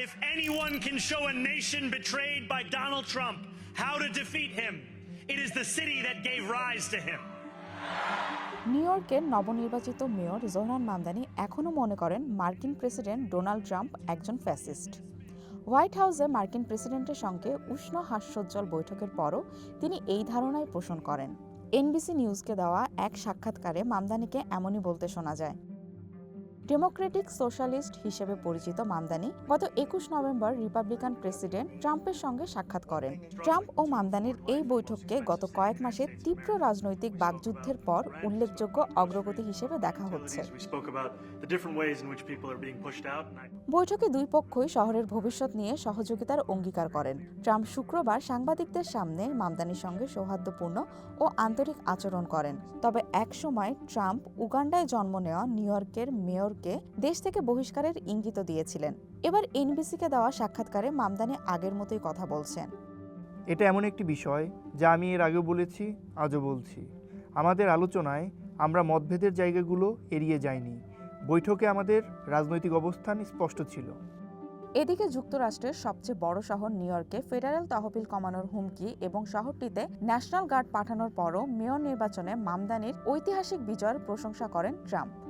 If anyone can show a nation betrayed by Donald Trump how to defeat him, it is the city that gave rise to him. New ইয়র্কের নবনির্বাচিত mayor Zohran Mamdani এখনও মনে করেন মার্কিন president Donald Trump একজন fascist White হাউসে মার্কিন প্রেসিডেন্টের সঙ্গে উষ্ণ হাস্যোজ্জ্বল বৈঠকের পরও তিনি এই ধারণায় পোষণ করেন এনবিসি নিউজকে দেওয়া এক সাক্ষাৎকারে মামদানিকে এমনই বলতে শোনা যায় ডেমোক্রেটিক সোশ্যালিস্ট হিসেবে পরিচিত মামদানি গত একুশ নভেম্বর রিপাবলিকান প্রেসিডেন্ট ট্রাম্পের সঙ্গে সাক্ষাৎ করেন। ট্রাম্প ও মামদানির এই বৈঠককে গত কয়েক মাসে তীব্র রাজনৈতিক বাকযুদ্ধের পর উল্লেখযোগ্য অগ্রগতি হিসেবে দেখা হচ্ছে। বৈঠকে দুই পক্ষই শহরের ভবিষ্যৎ নিয়ে সহযোগিতার অঙ্গীকার করেন। ট্রাম্প শুক্রবার সাংবাদিকদের সামনে মামদানির সঙ্গে সৌহার্দ্যপূর্ণ ও আন্তরিক আচরণ করেন। তবে একসময় ট্রাম্প উগান্ডায় জন্ম নেওয়া নিউ ইয়র্কের মেয়রকে দেশ থেকে বহিষ্কারের ইঙ্গিত দিয়েছিলেন। এবার এনবিসিকে দেওয়া সাক্ষাৎকারে মামদানি আগের মতোই কথা বলছেন। এটা এমন একটি বিষয় যা আমি এর আগেও বলেছি আজও বলছি। আমাদের আলোচনায় আমরা মতভেদের জায়গাগুলো এড়িয়ে যাইনি। বৈঠকে আমাদের রাজনৈতিক অবস্থান স্পষ্ট ছিল। এদিকে যুক্তরাষ্ট্রের সবচেয়ে বড় শহর নিউ ইয়র্কে ফেডারেল তহবিল কমানোর হুমকি এবং শহরটিতে ন্যাশনাল গার্ড পাঠানোর পরও মেয়র নির্বাচনে মামদানির ঐতিহাসিক বিজয়ের প্রশংসা করেন ট্রাম্প।